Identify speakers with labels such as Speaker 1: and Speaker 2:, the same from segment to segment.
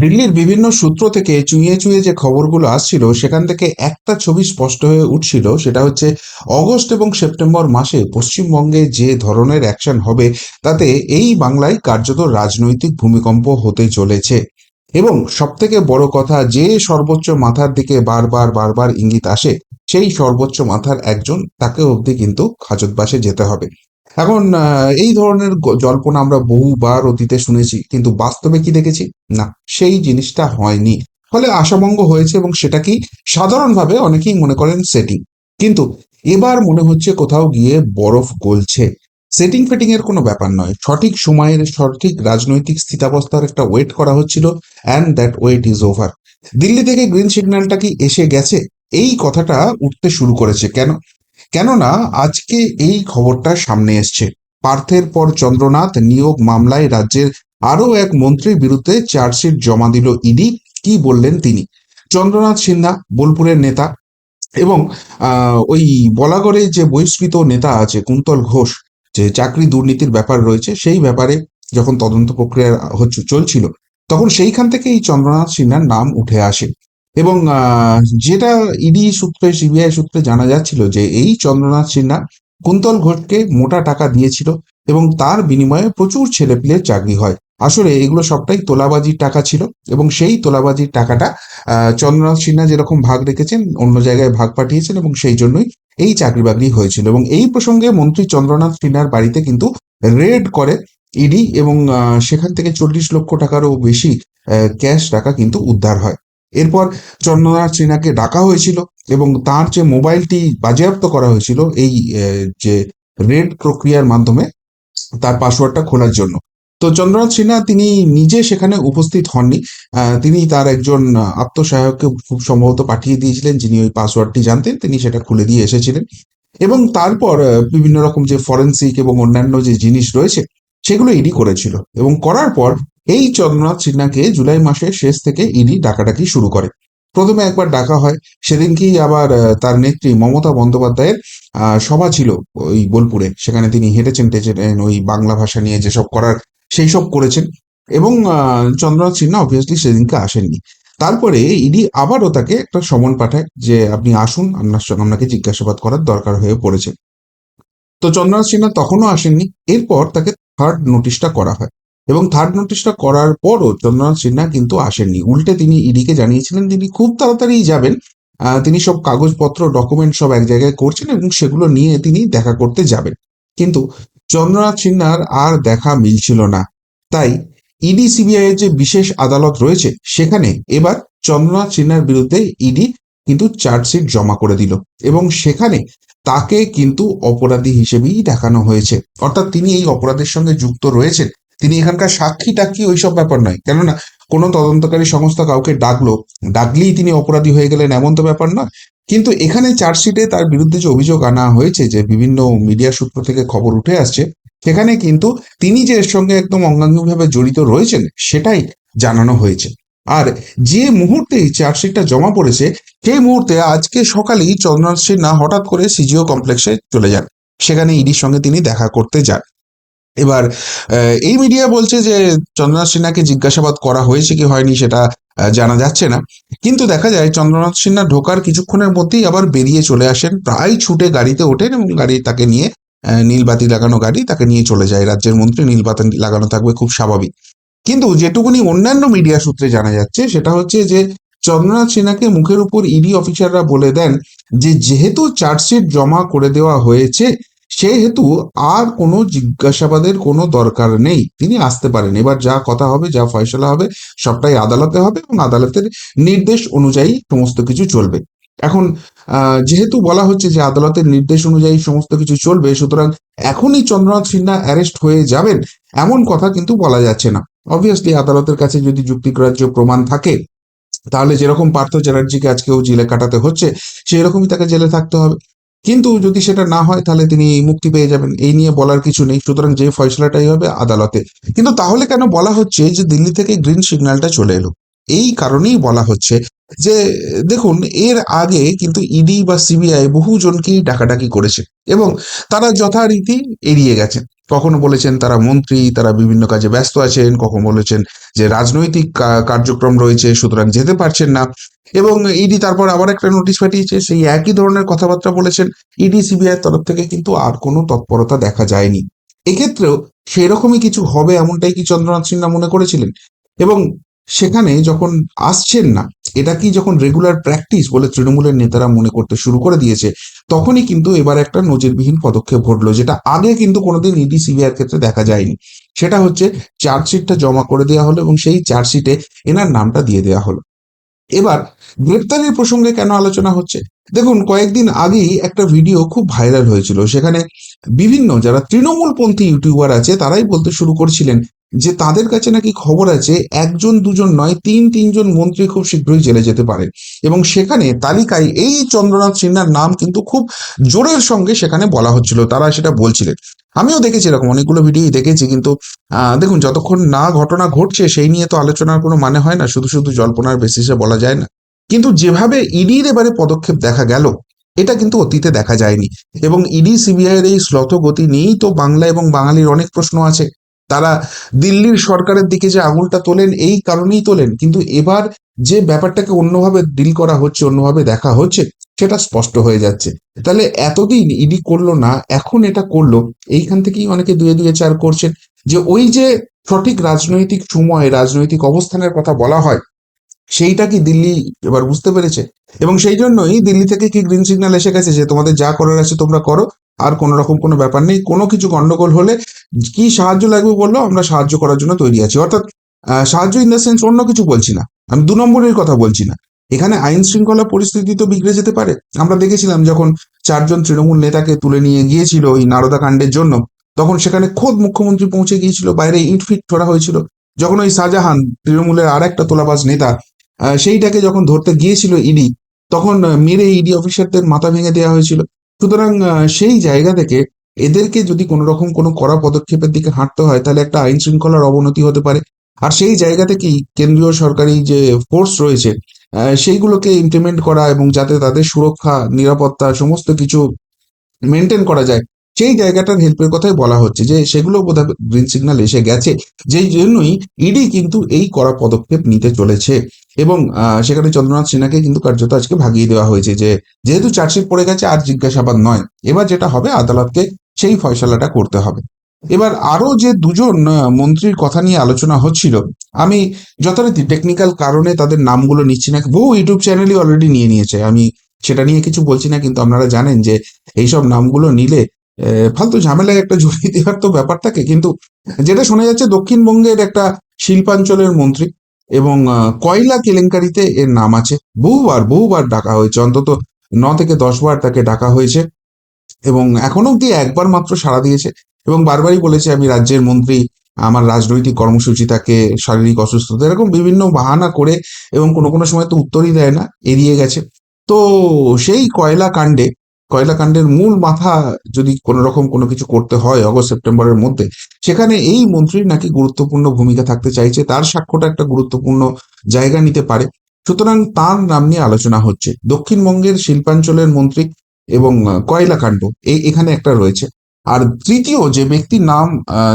Speaker 1: দিল্লির বিভিন্ন সূত্র থেকে চুইয়ে চুইয়ে যে খবরগুলো আসছিল, সেখান থেকে একটা ছবি স্পষ্ট হয়ে উঠছিল, সেটা হচ্ছে অগস্ট এবং সেপ্টেম্বর মাসে পশ্চিমবঙ্গে যে ধরনের অ্যাকশন হবে, তাতে এই বাংলায় কার্যত রাজনৈতিক ভূমিকম্প হতে চলেছে। এবং সব থেকে বড় কথা, যে সর্বোচ্চ মাথার দিকে বারবার বারবার ইঙ্গিত আসে, সেই সর্বোচ্চ মাথার একজন, তাকে অবধি কিন্তু খাজতবাসে যেতে হবে। এখন এই ধরনের জল্পনা আমরা বহুবার অতীতে শুনেছি, কিন্তু বাস্তবে কি দেখেছি? না, সেই জিনিসটা হয়নি। ফলে আশাভঙ্গ হয়েছে এবং সেটাকেই সাধারণভাবে অনেকেই মনে করেন সেটিং কিন্তু এবার মনে হচ্ছে কোথাও গিয়ে বরফ গলছে। সেটিং ফেটিং এর কোনো ব্যাপার নয়। সঠিক সময়ের, সঠিক রাজনৈতিক স্থিতাবস্থার একটা ওয়েট করা হচ্ছিল and that wait is over Delhi থেকে গ্রিন সিগন্যালটা কি এসে গেছে? এই কথাটা উঠতে শুরু করেছে। কেন? কেননা আজকে এই খবরটা সামনে এসছে। পার্থের পর চন্দ্রনাথ নিয়োগ মামলায় রাজ্যের আরও এক মন্ত্রীর বিরুদ্ধে চার্জশিট জমা দিল ইডি, কি বললেন তিনি? চন্দ্রনাথ সিনহা, বোলপুরের নেতা এবং ওই বলাগড়ে যে বহিষ্কৃত নেতা আছে কুন্তল ঘোষ, যে চাকরি দুর্নীতির ব্যাপার রয়েছে, সেই ব্যাপারে যখন তদন্ত প্রক্রিয়া হচ্ছে, চলছিল, তখন সেইখান থেকে এই চন্দ্রনাথ সিনহার নাম উঠে আসে। এবং যেটা ইডি সূত্রে, সিবিআই সূত্রে জানা যাচ্ছিল যে এই চন্দ্রনাথ সিনহা কুন্তল ঘোষকে মোটা টাকা দিয়েছিল এবং তার বিনিময়ে প্রচুর ছেলেপিলের চাকরি হয়। আসলে এগুলো সবটাই তোলাবাজির টাকা ছিল এবং সেই তোলাবাজির টাকাটা চন্দ্রনাথ সিনহা যেরকম ভাগ রেখেছেন, অন্য জায়গায় ভাগ পাঠিয়েছেন এবং সেই জন্যই এই চাকরি বাকরি হয়েছিল এবং এই প্রসঙ্গে মন্ত্রী চন্দ্রনাথ সিনহার বাড়িতে কিন্তু রেড করে ইডি এবং সেখান থেকে চল্লিশ লক্ষ টাকারও বেশি ক্যাশ টাকা কিন্তু উদ্ধার হয়। এরপর চন্দ্রনাথ সিনহাকে ডাকা হয়েছিল এবং তার যে মোবাইলটি বাজেয়াপ্ত করা হয়েছিল, এই যে রেড প্রক্রিয়ার মাধ্যমে তার পাসওয়ার্ডটা খোলার জন্য। তো চন্দ্রনাথ সিনহা তিনি নিজে সেখানে উপস্থিত হননি। তিনি তার একজন আত্মসহায়ককে খুব সম্ভবত পাঠিয়ে দিয়েছিলেন, যিনি ওই পাসওয়ার্ডটি জানতেন, তিনি সেটা খুলে দিয়ে এসেছিলেন। এবং তারপর বিভিন্ন রকম যে ফরেন্সিক এবং অন্যান্য যে জিনিস রয়েছে, সেগুলো ইডি করেছিল। এবং করার পর এই চন্দ্রনাথ সিনহাকে জুলাই মাসের শেষ থেকে ইডি ডাকাডাকি শুরু করে। প্রথমে একবার ডাকা হয়, সেদিনকেই আবার তার নেত্রী মমতা বন্দ্যোপাধ্যায়ের সভা ছিল ওই বোলপুরে। সেখানে তিনি হেঁটেছেন টেচেন ওই বাংলা ভাষা নিয়ে যেসব করার, সেই সব করেছেন। এবং চন্দ্রনাথ সিনহা অবভিয়াসলি সেদিনকে আসেননি। তারপরে ইডি আবারও তাকে একটা সমন পাঠায় যে, আপনি আসুন আপনার সঙ্গে আপনাকে জিজ্ঞাসাবাদ করার দরকার হয়ে পড়েছে। তো চন্দ্রনাথ সিনহা তখনও আসেননি, এরপর তাকে থার্ড নোটিশটা করা হয়। এবং থার্ড নোটিশটা করার পরও চন্দ্রনাথ সিনহা কিন্তু আসেননি। উল্টে তিনি ইডিকে জানিয়েছিলেন, তিনি খুব তাড়াতাড়ি যাবেন। তিনি সব কাগজপত্র ডকুমেন্ট সব এক জায়গায় করছেন এবং সেগুলো নিয়ে তিনি দেখা করতে যাবেন। কিন্তু চন্দ্রনাথ সিনহার আর দেখা মিলছিল না। তাই ইডি সিবিআই এর যে বিশেষ আদালত রয়েছে, সেখানে এবার চন্দ্রনাথ সিনহার বিরুদ্ধে ইডি কিন্তু চার্জশিট জমা করে দিল এবং সেখানে তাকে কিন্তু অপরাধী হিসেবেই দেখানো হয়েছে। অর্থাৎ তিনি এই অপরাধের সঙ্গে যুক্ত রয়েছেন। তিনি এখানকার সাক্ষী টাক্ষী ওইসব ব্যাপার নয়? কেননা কোনো তদন্তকারী সংস্থা কাউকে ডাকলো, ডাকলেই তিনি অপরাধী হয়ে গেলেন এমন তো ব্যাপার নয়। কিন্তু এখানে চার্জশিটে তার বিরুদ্ধে যে অভিযোগ আনা হয়েছে, যে বিভিন্ন মিডিয়া সূত্র থেকে খবর উঠে আসছে, সেখানে কিন্তু তিনি যে এর সঙ্গে একদম অঙ্গাঙ্গিভাবে জড়িত রয়েছেন, সেটাই জানানো হয়েছে। আর যে মুহূর্তে চার্জশিটটা জমা পড়েছে, সেই মুহূর্তে আজকে সকালেই চন্দ্রনাথ সিনহা হঠাৎ করে সিজিও কমপ্লেক্সে চলে যান। সেখানে ইডির সঙ্গে তিনি দেখা করতে যান। এবার এই মিডিয়া বলছে যে চন্দ্রনাথ সিনহাকে জিজ্ঞাসাবাদ করা হয়েছে কি হয়নি সেটা জানা যাচ্ছে না। কিন্তু দেখা যায় চন্দ্রনাথ সিনহা ঢোকার কিছুক্ষণের মধ্যেই আবার বেরিয়ে চলে আসেন। প্রায় ছুটে গাড়িতে ওঠেন এবং গাড়ি তাকে নিয়ে নীলবাতি লাগানো গাড়ি তাকে নিয়ে চলে যায়। রাজ্যের মন্ত্রী নীলবাতি লাগানো থাকবে খুব স্বাভাবিক। কিন্তু যেটুকুনি অন্যান্য মিডিয়া সূত্রে জানা যাচ্ছে সেটা হচ্ছে যে চন্দ্রনাথ সিনহাকে মুখের উপর ইডি অফিসাররা বলে দেন যে যেহেতু চার্জশিট জমা করে দেওয়া হয়েছে সেহেতু আর কোনো জিজ্ঞাসাবাদের কোনো দরকার নেই। তিনি আসতে পারেন। এবার যা কথা হবে, যা ফয়সলা হবে, সবটাই আদালতে হবে এবং আদালতের নির্দেশ অনুযায়ী সমস্ত কিছু চলবে। এখন যেহেতু বলা হচ্ছে যে আদালতের নির্দেশ অনুযায়ী সমস্ত কিছু চলবে, সুতরাং এখনই চন্দ্রনাথ সিনহা অ্যারেস্ট হয়ে যাবেন, এমন কথা কিন্তু বলা যাচ্ছে না। অবভিয়াসলি আদালতের কাছে যদি যুক্তিগ্রাহ্য প্রমাণ থাকে, তাহলে যেরকম পার্থ চ্যাটার্জিকে আজকেও জেলে কাটাতে হচ্ছে সেই রকমই তাকে জেলে থাকতে হবে। কিন্তু যদি সেটা না হয়, তাহলে তিনি মুক্তি পেয়ে যাবেন। এই নিয়ে বলার কিছু নেই। সুতরাং যে ফয়সলাটাই হবে আদালতে। কিন্তু তাহলে কেন বলা হচ্ছে যে দিল্লি থেকে গ্রিন সিগন্যালটা চলে এলো? এই কারণেই বলা হচ্ছে যে, দেখুন, এর আগে কিন্তু ইডি বা সিবিআই বহুজনকেই ডাকাডাকি করেছে এবং তারা যথারীতি এড়িয়ে গেছেন। কখনো বলেছেন তারা মন্ত্রী, তারা বিভিন্ন কাজে ব্যস্ত আছেন, কখনো বলেছেন যে রাজনৈতিক কার্যক্রম রয়েছে, সুতরাং যেতে পারছেন না। এবং ইডি তারপর আবার একটা নোটিশ পাঠিয়েছে, সেই একই ধরনের কথাবার্তা বলেছেন ইডি সিবিআই তরফ থেকে, কিন্তু আর কোনো তৎপরতা দেখা যায়নি। এক্ষেত্রেও সেরকমই কিছু হবে এমনটাই কি চন্দ্রনাথ সিনহা মনে করেছিলেন? এবং সেখানে যখন আসছেন না, এটা কি যখন রেগুলার প্র্যাকটিস বলে তৃণমূলের নেতারা মনে করতে শুরু করে দিয়েছে, তখনই কিন্তু এবার একটা নজিরবিহীন পদক্ষেপ ঘটলো, যেটা আগে কিন্তু কোনোদিন ইডি সিবিআইয়ের ক্ষেত্রে দেখা যায়নি। সেটা হচ্ছে চার্জশিটটা জমা করে দেওয়া হলো এবং সেই চার্জশিটে এনার নামটা দিয়ে দেওয়া হলো। এবার গ্রেপ্তারির প্রসঙ্গে কেন আলোচনা হচ্ছে? দেখুন, কয়েকদিন আগেই একটা ভিডিও খুব ভাইরাল হয়েছিল। সেখানে বিভিন্ন যারা তৃণমূলপন্থী ইউটিউবার আছে, তারাই বলতে শুরু করছিলেন যে তাদের কাছে নাকি খবর আছে, একজন, দুজন নয়, তিন, তিনজন মন্ত্রী খুব শীঘ্রই জেলে যেতে পারে। এবং সেখানে তালিকায় এই চন্দ্রনাথ সিনহার নাম কিন্তু খুব জোরের সঙ্গে সেখানে বলা হচ্ছিল, তারা সেটা বলছিলেন। আমিও দেখেছি এরকম, অনেকগুলো ভিডিওই দেখেছি, কিন্তু দেখুন, যতক্ষণ না ঘটনা ঘটছে, সেই নিয়ে তো আলোচনার কোনো মানে হয় না, শুধু শুধু জল্পনার বেসিসে বলা যায় না। কিন্তু যেভাবে ইডির এবারে পদক্ষেপ দেখা গেল, এটা কিন্তু অতীতে দেখা যায়নি। এবং ইডি সিবিআই এর এই শ্লথ গতি নিয়েই তো বাংলা এবং বাঙালির অনেক প্রশ্ন আছে। তারা দিল্লির সরকারের দিকে যে আঙুলটা তোলেন, এই কারণেই তোলেন। কিন্তু এবার যে ব্যাপারটাকে অন্যভাবে ডিল করা হচ্ছে, অন্যভাবে দেখা হচ্ছে, সেটা স্পষ্ট হয়ে যাচ্ছে। তাহলে এতদিন ইডি করল না, এখন এটা করল, এইখান থেকেই অনেকে দুয়ে দুয়ে চার করছেন যে ওই যে সঠিক রাজনৈতিক সময়, রাজনৈতিক অবস্থানের কথা বলা হয়, সেইটা কি দিল্লি এবার বুঝতে পেরেছে? এবং সেই জন্যই দিল্লি থেকে কি গ্রিন সিগন্যাল এসে গেছে যে তোমাদের যা করার আছে তোমরা করো আর কোনো রকম কোনো ব্যাপার নেই। কোনো কিছু গন্ডগোল হলে কি সাহায্য লাগবে বলল, আমরা সাহায্য করার জন্য তৈরি আছি। অর্থাৎ সাহায্য ইন দ্য সেন্স অন্য কিছু বলছি না। আমি দু নম্বরের কথা বলছি না। এখানে আইন শৃঙ্খলা পরিস্থিতি তো বিগড়ে যেতে পারে। আমরা দেখেছিলাম যখন চারজন তৃণমূল নেতাকে তুলে নিয়ে গিয়েছিল এই নারদা কাণ্ডের জন্য, তখন সেখানে খোদ মুখ্যমন্ত্রী পৌঁছে গিয়েছিল, বাইরে ইট ফিট ছোড়া হয়েছিল। যখন ওই শাহজাহান তৃণমূলের আর একটা তোলাবাজ নেতা সেইটাকে যখন ধরতে গিয়েছিল ইডি, তখন মেরে ইডি অফিসারদের মাথা ভেঙে দেওয়া হয়েছিল। সুতরাং সেই জায়গা থেকে এদেরকে যদি কোনো রকম কোনো কড়া পদক্ষেপের দিকে হাঁটতে হয়, তাহলে একটা আইন শৃঙ্খলার অবনতি হতে পারে। আর সেই জায়গা থেকেই কেন্দ্রীয় সরকারি যে ফোর্স রয়েছে সেইগুলোকে ইমপ্লিমেন্ট করা এবং যাতে তাদের সুরক্ষা, নিরাপত্তা, সমস্ত কিছু মেনটেন করা যায় সেই জায়গাটার হেল্পের কথাই বলা হচ্ছে যে সেগুলো বোধহয় গ্রিন সিগন্যাল এসে গেছে, যেই জন্যই ইডি কিন্তু এই কড়া পদক্ষেপ নিতে চলেছে। এবং সেখানে চন্দ্রনাথ সিনহাকে কিন্তু কার্যত আজকে ভাগিয়ে দেওয়া হয়েছে যে, যেহেতু চার্জশিট পড়ে গেছে, আর জিজ্ঞাসাবাদ নয়। এবার যেটা হবে, আদালতকে সেই ফয়সালাটা করতে হবে। এবার আরও যে দুজন মন্ত্রীর কথা নিয়ে আলোচনা হচ্ছিল, আমি যথারীতি টেকনিক্যাল কারণে তাদের নামগুলো নিচ্ছি না, বহু ইউটিউব চ্যানেলই অলরেডি নিয়ে নিয়েছে। আমি সেটা নিয়ে কিছু বলছি না, কিন্তু আপনারা জানেন যে, এইসব নামগুলো নিলে ফালতু ঝামেলায় একটা জড়িয়ে দেওয়ার তো ব্যাপার থাকে। কিন্তু যেটা শোনা যাচ্ছে, দক্ষিণবঙ্গের একটা শিল্পাঞ্চলের মন্ত্রী এবং কয়লা কেলেঙ্কারিতে এর নাম আছে। বহুবার বহুবার ডাকা হয়েছে। অন্তত ন থেকে দশ বার তাকে ডাকা হয়েছে। এবং এখনও অব্দি একবার মাত্র সাড়া দিয়েছে। এবং বারবারই বলেছে, আমি রাজ্যের মন্ত্রী, আমার রাজনৈতিক কর্মসূচি তাকে শারীরিক অসুস্থতা এরকম বিভিন্ন বাহানা করে এবং কোনো কোনো সময় তো উত্তরই দেয় না, এড়িয়ে গেছে। তো সেই কয়লা কাণ্ডে কয়লা কাণ্ডের মূল মাথা যদি কোনো রকম কোনো কিছু করতে হয় অগস্ট, সেপ্টেম্বরের মধ্যে, সেখানে এই মন্ত্রীর নাকি গুরুত্বপূর্ণ ভূমিকা থাকতে চাইছে, তার সাক্ষ্যটা একটা গুরুত্বপূর্ণ জায়গা নিতে পারে। সুতরাং তার নাম নিয়ে আলোচনা হচ্ছে। দক্ষিণবঙ্গের শিল্পাঞ্চলের মন্ত্রী এবং কয়লাকাণ্ড এই এখানে একটা রয়েছে। আর তৃতীয় যে ব্যক্তির নাম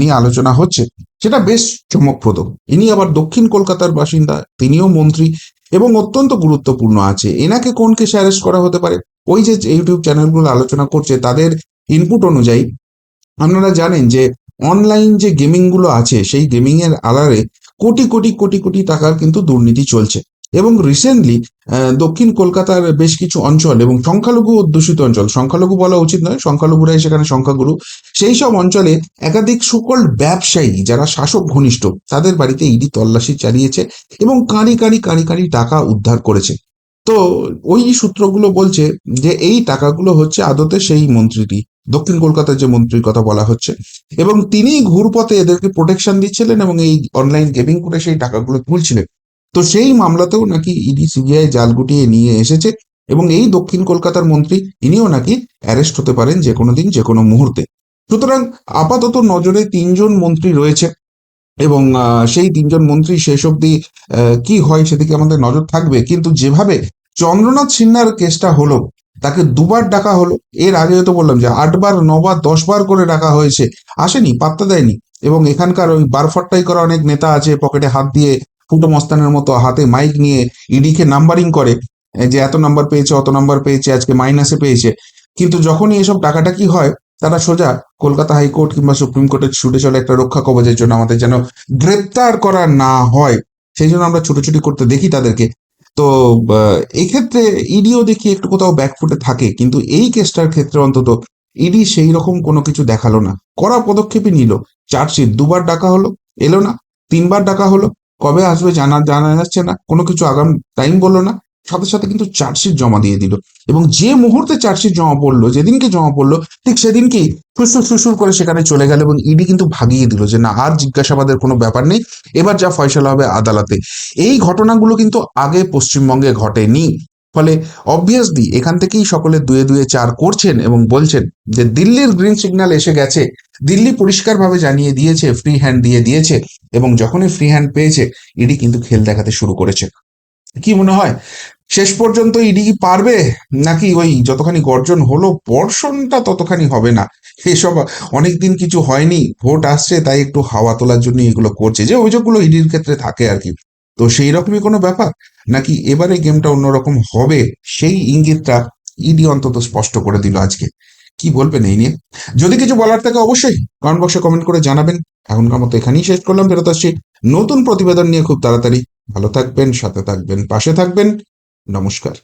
Speaker 1: নিয়ে আলোচনা হচ্ছে, সেটা বেশ চমকপ্রদ। ইনি আবার দক্ষিণ কলকাতার বাসিন্দা, তিনিও মন্ত্রী এবং অত্যন্ত গুরুত্বপূর্ণ আছে। এনাকে কোন কেসে অ্যারেস্ট করা হতে পারে? ওই যে ইউটিউব চ্যানেলগুলো আলোচনা করছে, তাদের ইনপুট অনুযায়ী আপনারা জানেন যে অনলাইন যে গেমিংগুলো আছে, সেই গেমিং এর আলারে কোটি কোটি কোটি কোটি টাকার কিন্তু দুর্নীতি চলছে। এবং রিসেন্টলি দক্ষিণ কলকাতার বেশ কিছু অঞ্চল এবং সংখ্যালঘু অধ্যুষিত অঞ্চল, সংখ্যালঘু বলা উচিত নয়, সংখ্যালঘুরাই সেখানে সংখ্যাগুরু, সেই সব অঞ্চলে একাধিক সুকল ব্যবসায়ী যারা শাসক ঘনিষ্ঠ, তাদের বাড়িতে ইডি তল্লাশি চালিয়েছে এবং কাঁড়ি কাঁড়ি কাঁড়ি কাঁড়ি টাকা উদ্ধার করেছে। তো ওই সূত্রগুলো বলছে যে এই টাকাগুলো হচ্ছে আদতে সেই মন্ত্রীটি, দক্ষিণ কলকাতার যে মন্ত্রীর কথা বলা হচ্ছে। এবং তিনি ঘুরপথে এদেরকে প্রোটেকশন দিচ্ছিলেন এবং এই অনলাইন গেমিং করে সেই টাকাগুলো তুলছিলেন। তো সেই মামলাতেও নাকি ইডি, সিবিআই জাল গুটিয়ে নিয়ে এসেছে এবং এই দক্ষিণ কলকাতার মন্ত্রী ইনিও নাকি অ্যারেস্ট হতে পারেন যে কোনো দিন, যে কোনো মুহূর্তে। সুতরাং আপাতত নজরে তিনজন মন্ত্রী রয়েছে এবং সেই তিনজন মন্ত্রী শেষ অব্দি কি হয় সেদিকে আমাদের নজর থাকবে। কিন্তু যেভাবে চন্দ্রনাথ সিনহার কেসটা হলো, তাকে দুবার ডাকা হলো। এর আগে তো বললাম যে আটবার, নবার, দশবার করে ডাকা হয়েছে। আসেনি, পাত্তা দেয়নি। এবং এখানকার ওই বারফট্টাই করা অনেক নেতা আছে, পকেটে হাত দিয়ে ফুটো মস্তানের মতো হাতে মাইক নিয়ে ইডিকে নাম্বারিং করে যে এত নাম্বার পেয়েছে, অত নাম্বার পেয়েছে, আজকে মাইনাসে পেয়েছে। কিন্তু যখনই এসব টাকাটাকি হয়, তারা সোজা কলকাতা হাইকোর্ট কিংবা সুপ্রিম কোর্টে ছুটে চলে একটা রক্ষা কবচের জন্য আমাদের যেন গ্রেপ্তার করা না হয়। সেই জন্য আমরা ছুটোছুটি করতে দেখি তাদেরকে। তো এক্ষেত্রে ইডিও দেখি একটু কোথাও ব্যাকফুটে থাকে, কিন্তু এই কেসটার ক্ষেত্রে অন্তত ইডি সেই রকম কোনো কিছু দেখাল না। করা পদক্ষেপই নিল। চার্জশিট দুবার ডাকা হলো, এলো না, তিনবার ডাকা হলো, কবে আসবে জানা জানা যাচ্ছে না, কোনো কিছু আগাম টাইম বলল না। সাথে সাথে কিন্তু চার্জশিট জমা দিয়ে দিল। এবং যে মুহূর্তে চার্জশিট জমা পড়ল, যেদিনকে জমা পড়ল, ঠিক সেদিনকেই ফুসুর ফুসুর করে সেখানে চলে গেল এবং ইডি কিন্তু ভাগিয়ে দিল যে না, আর জিজ্ঞাসাবাদের কোনো ব্যাপার নেই, এবার যা ফয়সলা হবে আদালতে। এই ঘটনাগুলো কিন্তু আগে পশ্চিমবঙ্গে ঘটেনি। ফলে অবভিয়াসলি এখান থেকেই সকলে দুয়ে দুয়ে চার করছেন এবং বলছেন যে দিল্লির গ্রিন সিগন্যাল এসে গেছে। দিল্লি পরিষ্কারভাবে জানিয়ে দিয়েছে ফ্রি হ্যান্ড দিয়ে দিয়েছে এবং যখনই ফ্রি হ্যান্ড পেয়েছে ইডি কিন্তু খেল দেখাতে শুরু করেছে। কি মনে হয়? শেষ পর্যন্ত ইডি কি পারবে? নাকি ওই যতখানি গর্জন হলো, বর্ষণটা ততখানি হবে না। এসব অনেকদিন কিছু হয়নি, ভোট আসছে, তাই একটু হাওয়া তোলার জন্য এগুলো করছে। যে অভিযোগগুলো ইডির ক্ষেত্রে থাকে আর কি। তো সেই রকমই কোনো ব্যাপার? নাকি এবারে গেমটা অন্যরকম হবে? সেই ইঙ্গিতটা ইডি অন্তত স্পষ্ট করে দিল আজকে। কি বলবেন এই নিয়ে? যদি কিছু বলার থাকে অবশ্যই কমেন্ট বক্সে কমেন্ট করে জানাবেন। এখনকার মতো এখানেই শেষ করলাম, ফেরত আসছি নতুন প্রতিবেদন নিয়ে খুব তাড়াতাড়ি। ভালো থাকবেন, সাথে থাকবেন, পাশে থাকবেন। নমস্কার।